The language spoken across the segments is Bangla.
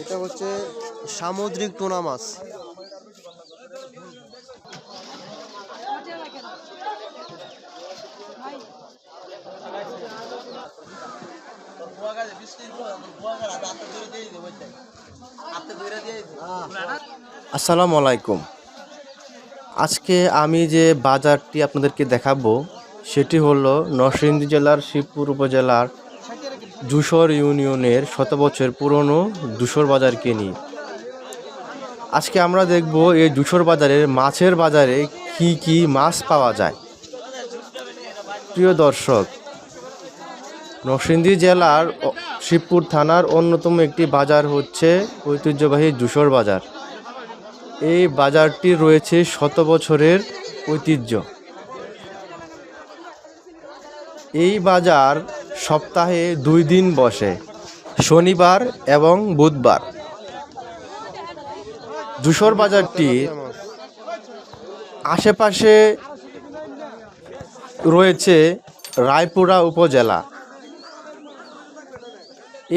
এটা হচ্ছে সামুদ্রিক টোনা মাছ। আসসালামু আলাইকুম। আজকে আমি যে বাজারটি আপনাদেরকে দেখাবো, সেটি হলো নরসিংদী জেলার শিবপুর উপজেলার যুশর ইউনিয়নের শত বছর পুরনো যুশর বাজারকে নিয়ে। আজকে আমরা দেখব এই যুশর বাজারের মাছের বাজারে কি কি মাছ পাওয়া যায়। প্রিয় দর্শক, নরসিংদী জেলার শিবপুর থানার অন্যতম একটি বাজার হচ্ছে ঐতিহ্যবাহী যুশর বাজার। এই বাজারটি রয়েছে শত বছরের ঐতিহ্য। এই বাজার সপ্তাহে দুই দিন বসে, শনিবার এবং বুধবার। যুশর বাজারটির আশেপাশে রয়েছে রায়পুরা উপজেলা।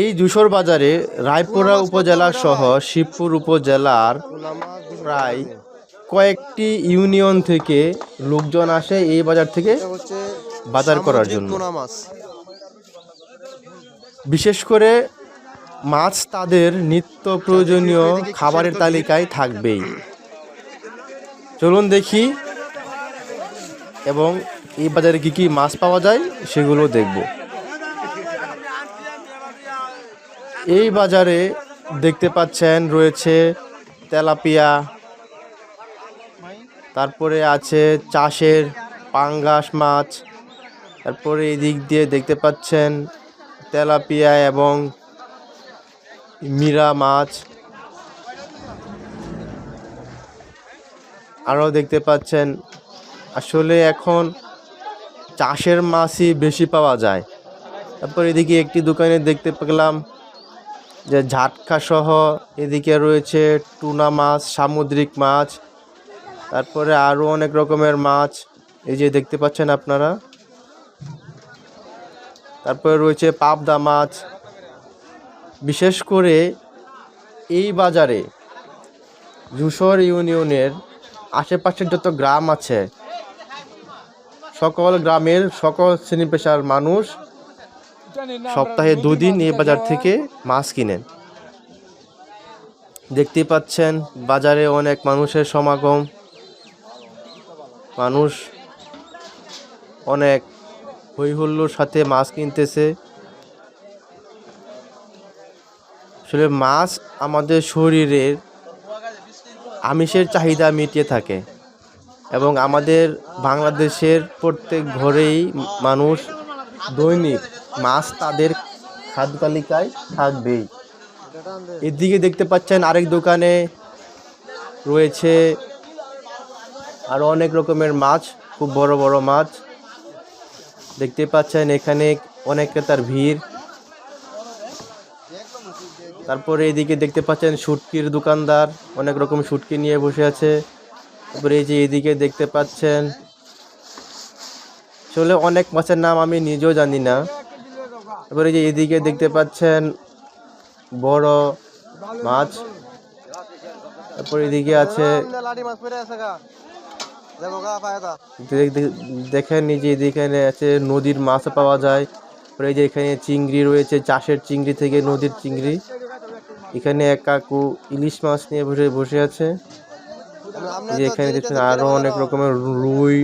এই যুশর বাজারে রায়পুরা উপজেলা সহ শিবপুর উপজেলার প্রায় কয়েকটি ইউনিয়ন থেকে লোকজন আসে এই বাজার থেকে বাজার করার জন্য। বিশেষ করে মাছ তাদের নিত্য প্রয়োজনীয় খাবারের তালিকায় থাকবেই। চলুন দেখি, এবং এই বাজারে কী কী মাছ পাওয়া যায় সেগুলো দেখব। এই বাজারে দেখতে পাচ্ছেন, রয়েছে তেলাপিয়া, তারপরে আছে চাষের পাঙ্গাস মাছ, তারপরে এই দিক দিয়ে দেখতে পাচ্ছেন তেলাপিয়া এবং মীরা মাছ। আরও দেখতে পাচ্ছেন, আসলে এখন চাষের মাছই বেশি পাওয়া যায়। তারপর এদিকে একটি দোকানে দেখতে পেলাম যে ঝাটকা সহ এদিকে রয়েছে টুনা মাছ, সামুদ্রিক মাছ, তারপরে আরও অনেক রকমের মাছ। এই যে দেখতে পাচ্ছেন আপনারা তারপরে রয়েছে পাবদা মাছ। বিশেষ করে এই বাজারে যুশর ইউনিয়নের আশেপাশের যত গ্রাম আছে, সকল গ্রামের সকল শ্রেণি পেশার মানুষ সপ্তাহে দুদিন এই বাজার থেকে মাছ কিনেন। দেখতে পাচ্ছেন, বাজারে অনেক মানুষের সমাগম। মানুষ অনেক হই হুল্লোর সাথে মাছ কিনতেছে। আসলে মাছ আমাদের শরীরের আমিষের চাহিদা মিটিয়ে থাকে এবং আমাদের বাংলাদেশের প্রত্যেক ঘরেই মানুষ দৈনিক মাছ তাদের খাদ্য তালিকায় থাকবেই। এদিকে দেখতে পাচ্ছেন আরেক দোকানে রয়েছে আরও অনেক রকমের মাছ, খুব বড় বড় মাছ। দেখতে পাচ্ছেন এখানে অনেক ক্রেতার ভিড়। তারপরে এদিকে দেখতে পাচ্ছেন শুটকির দোকানদার, অনেক রকম শুটকি নিয়ে বসে আছে। তারপরে এই যে এদিকে দেখতে পাচ্ছেন, আসলে অনেক মাছের নাম আমি নিজেও জানি না। তারপরে যে এদিকে দেখতে পাচ্ছেন বড় মাছ। তারপর এদিকে আছে দেখেন এই যে এখানে আছে নদীর মাছ পাওয়া যায়। এই যে এখানে চিংড়ি রয়েছে, চাষের চিংড়ি থেকে নদীর চিংড়ি। এখানে এক কাকু ইলিশ মাছ নিয়ে বসে বসে আছে। যে এখানে দেখছেন আরও অনেক রকমের রুই,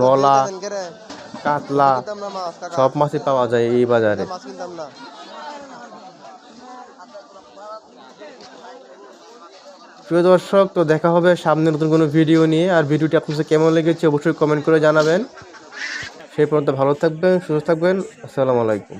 নলা, কাতলা, সব মাছই পাওয়া যায় এই বাজারে মাছ কিনতাম না প্রিয় দর্শক, তো দেখা হবে সামনে নতুন কোনো ভিডিও নিয়ে। আর ভিডিওটি আপনার কেমন লেগেছে অবশ্যই কমেন্ট করে জানাবেন। সেই পর্যন্ত ভালো থাকবেন, সুস্থ থাকবেন। আসসালামু আলাইকুম।